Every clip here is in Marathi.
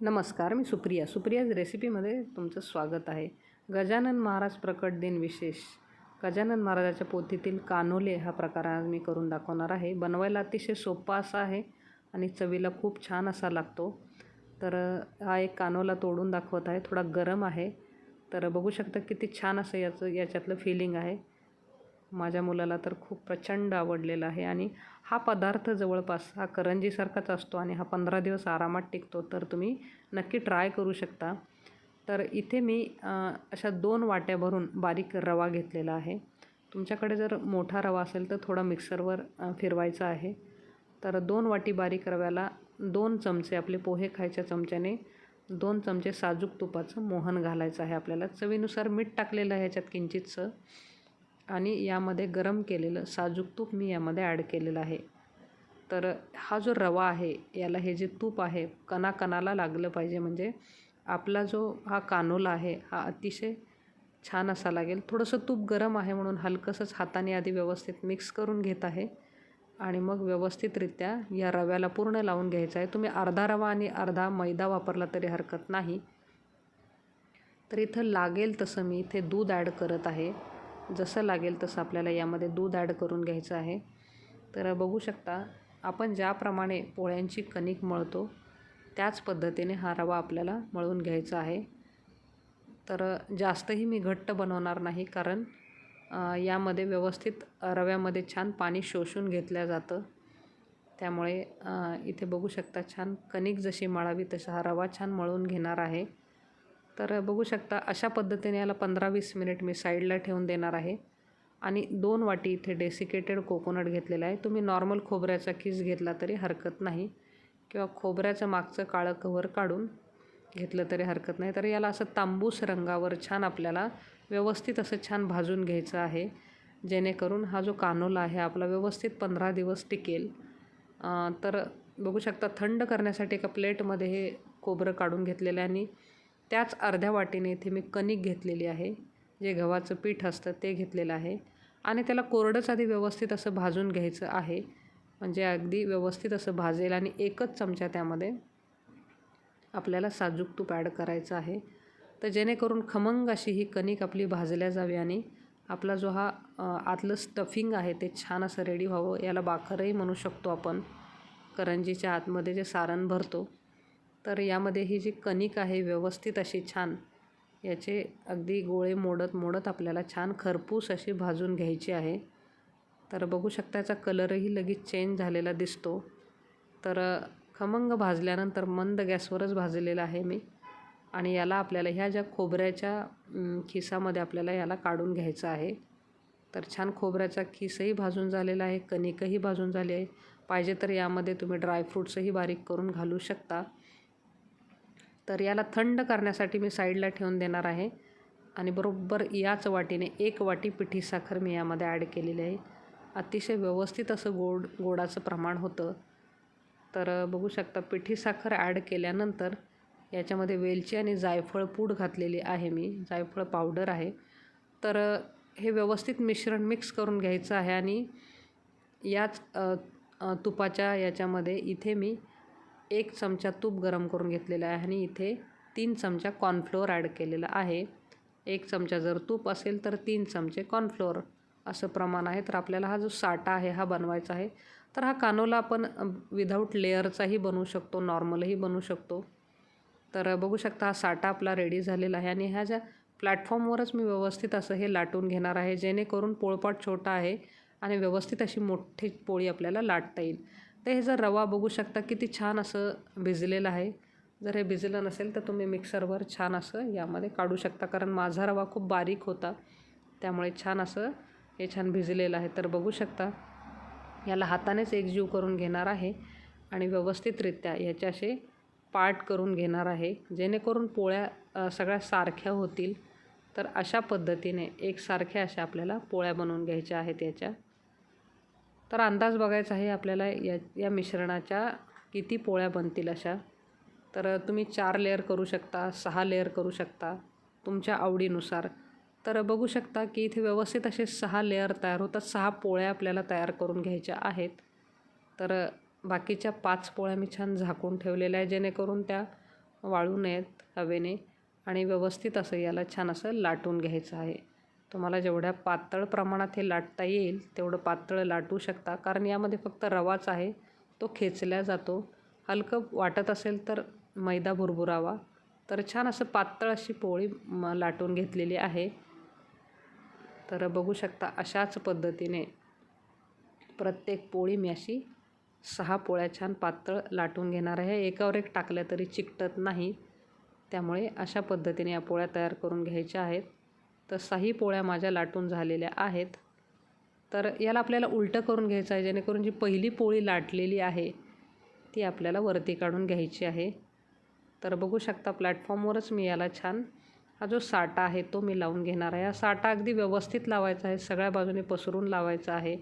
नमस्कार मी सुप्रिया. सुप्रियाज रेसिपीमध्ये तुमचं स्वागत आहे. गजानन महाराज प्रकट दिन विशेष. गजानन महाराजाच्या पोथीतील कानोले हा प्रकार आज मी करून दाखवणार आहे. बनवायला अतिशय सोपा असा आहे आणि चवीला खूप छान असा लागतो. तर हा एक कानोला तोडून दाखवत आहे. थोडा गरम आहे. तर बघू शकता किती छान असं याचं याच्यातलं फिलिंग आहे. माझ्या मुलाला तर खूप प्रचंड आवडलेला आहे. आणि हा पदार्थ जवळपास हा करंजीसारखाच असतो आणि हा पंधरा दिवस आरामात टिकतो तर तुम्ही नक्की ट्राय करू शकता. तर इथे मी अशा दोन वाट्या भरून बारीक रवा घेतलेला आहे. तुमच्याकडे जर मोठा रवा असेल तर थोडा मिक्सरवर फिरवायचा आहे. तर दोन वाटी बारीक रव्याला दोन चमचे आपले पोहे खायच्या चमच्याने दोन चमचे साजूक तुपाचं मोहन घालायचं आहे आपल्याला. चवीनुसार मीठ टाकलेलं आहे ह्याच्यात किंचितसं. आणि यामध्ये गरम केलेलं साजूक तूप मी यामध्ये ॲड केलेलं आहे. तर हा जो रवा आहे याला हे जे तूप आहे कणाकणाला लागलं पाहिजे. म्हणजे आपला जो हा कानोला आहे हा अतिशय छान असा लागेल. थोडंसं तूप गरम आहे म्हणून हलकंसंच हाताने आधी व्यवस्थित मिक्स करून घेत आहे. आणि मग व्यवस्थितरित्या या रव्याला पूर्ण लावून घ्यायचं आहे. तुम्ही अर्धा रवा आणि अर्धा मैदा वापरला तरी हरकत नाही. तर इथं लागेल तसं मी इथे दूध ॲड करत आहे. जसं लागेल तसं आपल्याला यामध्ये दूध ॲड करून घ्यायचं आहे. तर बघू शकता आपण ज्याप्रमाणे पोळ्यांची कणिक मळतो त्याच पद्धतीने हा रवा आपल्याला मळून घ्यायचा आहे. तर जास्तही मी घट्ट बनवणार नाही कारण यामध्ये व्यवस्थित रव्यामध्ये छान पाणी शोषून घेतलं जातं. त्यामुळे इथे बघू शकता छान कणिक जशी मळावी तसा हा रवा छान मळून घेणार आहे. तर बघू शकता अशा पद्धतीने याला पंधरा वीस मिनिट मी साईडला ठेवून देणार आहे. आणि दोन वाटी इथे डेसिकेटेड कोकोनट घेतलेला आहे. तुम्ही नॉर्मल खोबऱ्याचा किस घेतला तरी हरकत नाही. किंवा खोबऱ्याचं मागचं काळं कव्हर काढून घेतलं तरी हरकत नाही. तर याला असं तांबूस रंगावर छान आपल्याला व्यवस्थित असं छान भाजून घ्यायचं आहे. जेणेकरून हा जो कानोला आहे आपला व्यवस्थित पंधरा दिवस टिकेल. तर बघू शकता थंड करण्यासाठी एका प्लेटमध्ये हे खोबरं काढून घेतलेलं आहे. आणि त्याच अर्ध्या वाटीने इथे मी कणिक घेतलेली आहे. जे गव्हाचं पीठ असतं ते घेतलेलं आहे. आणि त्याला कोरडंच आधी व्यवस्थित असं भाजून घ्यायचं आहे. म्हणजे अगदी व्यवस्थित असं भाजेल आणि एकच चमचा त्यामध्ये आपल्याला साजूक तूप ॲड करायचं आहे. तर जेणेकरून खमंग अशी ही कणिक आपली भाजल्या जावी आणि आपला जो हा आतलं स्टफिंग आहे ते छान असं रेडी व्हावं याला बाखरही म्हणू शकतो आपण. करंजीच्या आतमध्ये जे सारण भरतो तर यामध्ये ही जी कणिक आहे व्यवस्थित अशी छान याचे अगदी गोळे मोडत मोडत आपल्याला छान खरपूस अशी भाजून घ्यायची आहे. तर बघू शकता याचा कलरही लगेच चेंज झालेला दिसतो. तर खमंग भाजल्यानंतर मंद गॅसवरच भाजलेला आहे मी. आणि याला आपल्याला ह्या ज्या खोबऱ्याच्या खिसामध्ये आपल्याला याला काढून घ्यायचं आहे. तर छान खोबऱ्याचा खिसही भाजून झालेला आहे कणिकही भाजून झाली आहे. पाहिजे तर यामध्ये तुम्ही ड्रायफ्रूट्सही बारीक करून घालू शकता. तर याला थंड करण्यासाठी मी साईडला ठेवून देणार आहे. आणि बरोबर याच वाटीने एक वाटी पिठी साखर मी यामध्ये ॲड केलेली आहे. अतिशय व्यवस्थित असं गोड गोडाचं प्रमाण होतं. तर बघू शकता पिठी साखर ॲड केल्यानंतर याच्यामध्ये वेलची आणि जायफळ पूड घातलेली आहे मी. जायफळ पावडर आहे. तर हे व्यवस्थित मिश्रण मिक्स करून घ्यायचं आहे आणि याच तुपाच्या याच्यामध्ये इथे मी एक चमचा तूप गरम करून घेतलेला आहे आणि इथे तीन चमचा कॉर्नफ्लोअर ॲड केलेलं आहे. एक चमचा जर तूप असेल तर तीन चमचे कॉर्नफ्लोअर असं प्रमाण आहे. तर आपल्याला हा जो साठा आहे हा बनवायचा आहे. तर हा कानोला आपण विदाऊट लेअरचाही बनवू शकतो नॉर्मलही बनवू शकतो. तर बघू शकता हा साठा आपला रेडी झालेला आहे आणि ह्या ज्या प्लॅटफॉर्मवरच मी व्यवस्थित असं हे लाटून घेणार आहे जेणेकरून पोळपाट छोटा आहे आणि व्यवस्थित अशी मोठी पोळी आपल्याला लाटता येईल. तर हे जर रवा बघू शकता किती छान असं भिजलेलं आहे. जर हे भिजलं नसेल तर तुम्ही मिक्सरवर छान असं यामध्ये काढू शकता कारण माझा रवा खूप बारीक होता. त्यामुळे छान असं हे छान भिजलेलं आहे. तर बघू शकता याला हातानेच एकजीव करून घेणार आहे आणि व्यवस्थितरित्या याचे असे पार्ट करून घेणार आहे. जेणेकरून पोळ्या सगळ्या सारख्या होतील. तर अशा पद्धतीने एकसारख्या अशा आपल्याला पोळ्या बनवून घ्यायच्या आहेत याच्या. तर अंदाज बघायचा आहे आपल्याला या या मिश्रणाच्या किती पोळ्या बनतील अशा. तर तुम्ही चार लेअर करू शकता सहा लेअर करू शकता तुमच्या आवडीनुसार. तर बघू शकता की इथे व्यवस्थित असे सहा लेअर तयार होतात सहा पोळ्या आपल्याला तयार करून घ्यायच्या आहेत. तर बाकीच्या पाच पोळ्या मी छान झाकून ठेवलेल्या आहे जेणेकरून त्या वाळू नयेत हवेने आणि व्यवस्थित असं याला छान असं लाटून घ्यायचं आहे. तुम्हाला जेवढ्या पातळ प्रमाणात हे लाटता येईल तेवढं पातळ लाटू शकता. कारण यामध्ये फक्त रवाच आहे तो खेचल्या जातो. हलकं वाटत असेल तर मैदा भुरभुरावा. तर छान असं पातळ अशी पोळी म लाटून घेतलेली आहे. तर बघू शकता अशाच पद्धतीने प्रत्येक पोळी मी अशी सहा पोळ्या छान पातळ लाटून घेणार आहे. एकावर एक टाकल्या तरी चिकटत नाही. त्यामुळे अशा पद्धतीने या पोळ्या तयार करून घ्यायच्या आहेत. तर पोळ्या माझ्या लाटून झालेल्या आहेत. तर याला आपल्याला उलटं करून घ्यायचं आहे. जेणेकरून जी पहिली पोळी लाटलेली आहे ती आपल्याला वरती काढून घ्यायची आहे. तर बघू शकता प्लॅटफॉर्मवरच मी याला छान हा जो साठा आहे तो मी लावून घेणार आहे. हा साठा अगदी व्यवस्थित लावायचा आहे. सगळ्या बाजूने पसरून लावायचा आहे.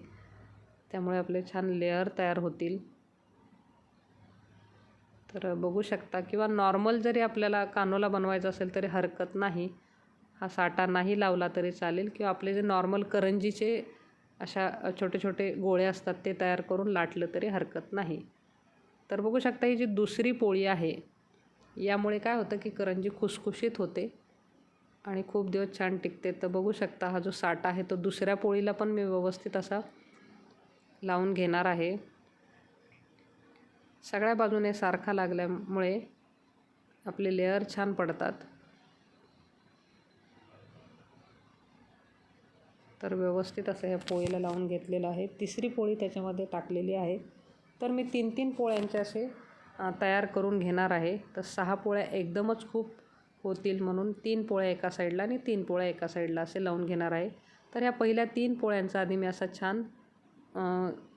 त्यामुळे आपले छान लेअर तयार होतील. तर बघू शकता किंवा नॉर्मल जरी आपल्याला कानोला बनवायचा असेल तरी हरकत नाही. हा साठा नाही लावला तरी चालेल किंवा आपले जे नॉर्मल करंजीचे अशा छोटे छोटे गोळे असतात ते तयार करून लाटलं तरी हरकत नाही. तर बघू शकता ही जी दुसरी पोळी आहे यामुळे काय होतं की करंजी खुसखुशीत होते आणि खूप दिवस छान टिकते. तर बघू शकता हा जो साठा आहे तो दुसऱ्या पोळीला पण मी व्यवस्थित असा लावून घेणार आहे. सगळ्या बाजूने सारखा लागल्यामुळे आपले लेअर छान पडतात. तर व्यवस्थित असं ह्या पोळीला लावून घेतलेलं आहे. तिसरी पोळी त्याच्यामध्ये टाकलेली आहे. तर मी तीन तीन पोळ्यांचे असे तयार करून घेणार आहे. तर सहा पोळ्या एकदमच खूप होतील म्हणून तीन पोळ्या एका साईडला आणि तीन पोळ्या एका साईडला असे लावून घेणार आहे. तर ह्या पहिल्या तीन पोळ्यांचा आधी मी असा छान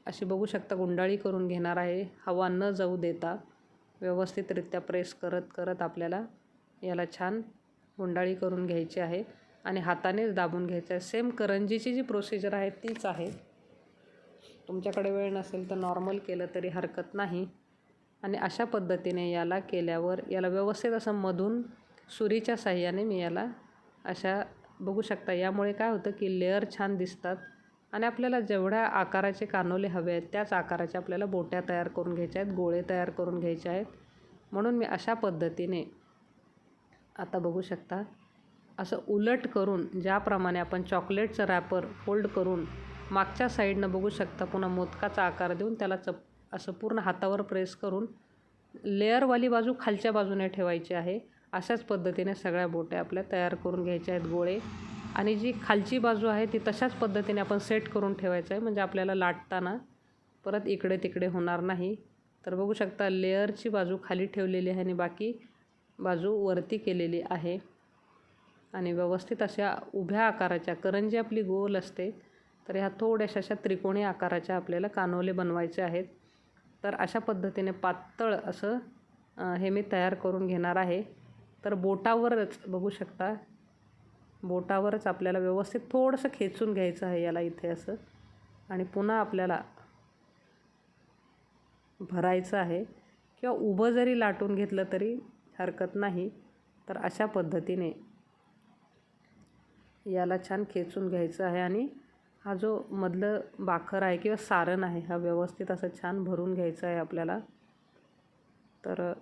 अशी बघू शकता गुंडाळी करून घेणार आहे. हवा न जाऊ देता व्यवस्थितरित्या प्रेस करत करत आपल्याला याला छान गुंडाळी करून घ्यायची आहे. आणि हातानेच दाबून घ्यायचं आहे. सेम करंजीची जी प्रोसिजर आहे तीच आहे. तुमच्याकडे वेळ नसेल तर नॉर्मल केलं तरी हरकत नाही. आणि अशा पद्धतीने याला केल्यावर याला व्यवस्थित असं मधून सुरीच्या साह्याने मी याला अशा बघू शकता. यामुळे काय होतं की लेअर छान दिसतात. आणि आपल्याला जेवढ्या आकाराचे कानोले हवे आहेत त्याच आकाराचे आपल्याला बोट्या तयार करून घ्यायच्या आहेत गोळे तयार करून घ्यायचे आहेत. म्हणून मी अशा पद्धतीने आता बघू शकता. असं उलट करून ज्याप्रमाणे आपण चॉकलेटचं रॅपर फोल्ड करून मागच्या साईडनं बघू शकता पुन्हा मोदकाचा आकार देऊन त्याला चप असं पूर्ण हातावर प्रेस करून लेअरवाली बाजू खालच्या बाजूने ठेवायची आहे. अशाच पद्धतीने सगळ्या बोट्या आपल्या तयार करून घ्यायच्या आहेत गोळे. आणि जी खालची बाजू आहे ती तशाच पद्धतीने आपण सेट करून ठेवायचं आहे. म्हणजे आपल्याला लाटताना परत इकडे तिकडे होणार नाही. तर बघू शकता लेअरची बाजू खाली ठेवलेली आहे आणि बाकी बाजू वरती केलेली आहे. आणि व्यवस्थित अशा उभ्या आकाराच्या करंजी आपली गोल असते तर ह्या थोड्याशा अशा त्रिकोणी आकाराच्या आपल्याला कानोले बनवायचे आहेत. तर अशा पद्धतीने पातळ असं हे मी तयार करून घेणार आहे. तर बोटावरच बघू शकता बोटावरच आपल्याला व्यवस्थित थोडंसं खेचून घ्यायचं आहे याला इथे असं. आणि पुन्हा आपल्याला भरायचं आहे. किंवा उभं जरी लाटून घेतलं तरी हरकत नाही. तर अशा पद्धतीने याला छान खेचून घ्यायचं आहे आणि हा जो मधलं बाखर आहे किंवा सारण आहे हा व्यवस्थित असं छान भरून घ्यायचं आहे आपल्याला. तर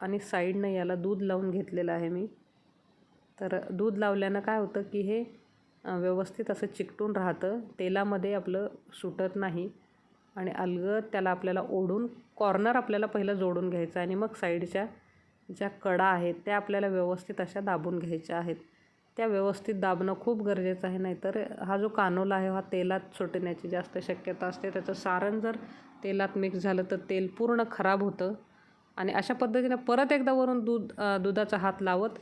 आणि साईडनं याला दूध लावून घेतलेलं आहे मी. तर दूध लावल्यानं काय होतं की हे व्यवस्थित असं चिकटून राहतं. तेलामध्ये आपलं सुटत नाही आणि अलगद त्याला आपल्याला ओढून कॉर्नर आपल्याला पहिलं जोडून घ्यायचं आणि मग साईडच्या ज्या कडा आहेत त्या आपल्याला व्यवस्थित अशा दाबून घ्यायच्या आहेत. त्या व्यवस्थित दाबणं खूप गरजेचं आहे नाहीतर हा जो कानोला आहे हा तेलात सुटण्याची जास्त शक्यता असते. त्याचं सारण जर तेलात मिक्स झालं तर तेल पूर्ण खराब होतं. आणि अशा पद्धतीने परत एकदा वरून दूध दुधाचा हात लावत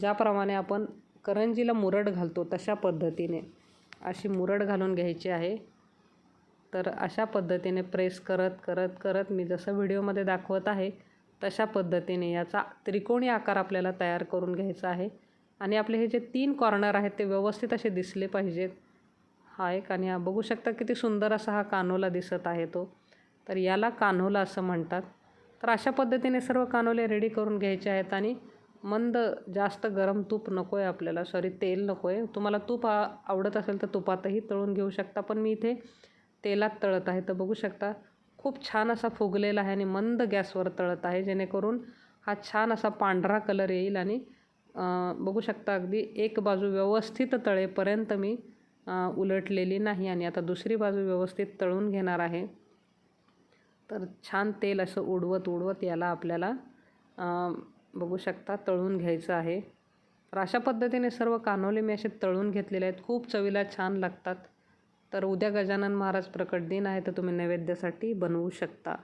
ज्याप्रमाणे आपण करंजीला मुरड घालतो तशा पद्धतीने अशी मुरड घालून घ्यायची आहे. तर अशा पद्धतीने प्रेस करत करत करत मी जसं व्हिडिओमध्ये दाखवत आहे तशा पद्धतीने याचा त्रिकोणी आकार आपल्याला तयार करून घ्यायचा आहे. आणि आपले हे जे तीन कॉर्नर आहेत ते व्यवस्थित असे दिसले पाहिजेत. हा एक आणि हा. बघू शकता किती सुंदर असा हा कानोला दिसत आहे तो. तर याला कान्होला असं म्हणतात. तर अशा पद्धतीने सर्व कानोले रेडी करून घ्यायचे आहेत आणि मंद जास्त गरम तूप नको आहे आपल्याला. सॉरी तेल नको आहे तुम्हाला तूप आवडत असेल तर तुपातही तळून घेऊ शकता पण मी इथे तेलात तळत आहे. तर बघू शकता खूप छान असा फुगलेला आहे आणि मंद गॅसवर तळत आहे जेणेकरून हा छान असा पांढरा कलर येईल आणि बघू शकता अगदी एक बाजू व्यवस्थित तळेपर्यंत मी उलटलेली नाही आणि आता दुसरी बाजू व्यवस्थित तळून घेणार आहे. तर छान तेल असं उडवत उडवत याला आपल्याला बघू शकता तळून घ्यायचं आहे. तर अशा पद्धतीने सर्व कानोले मी असे तळून घेतलेले आहेत. खूप चवीला छान लागतात. तर उद्या गजानन महाराज प्रकट दिन आहे तर तुम्ही नैवेद्यासाठी बनवू शकता.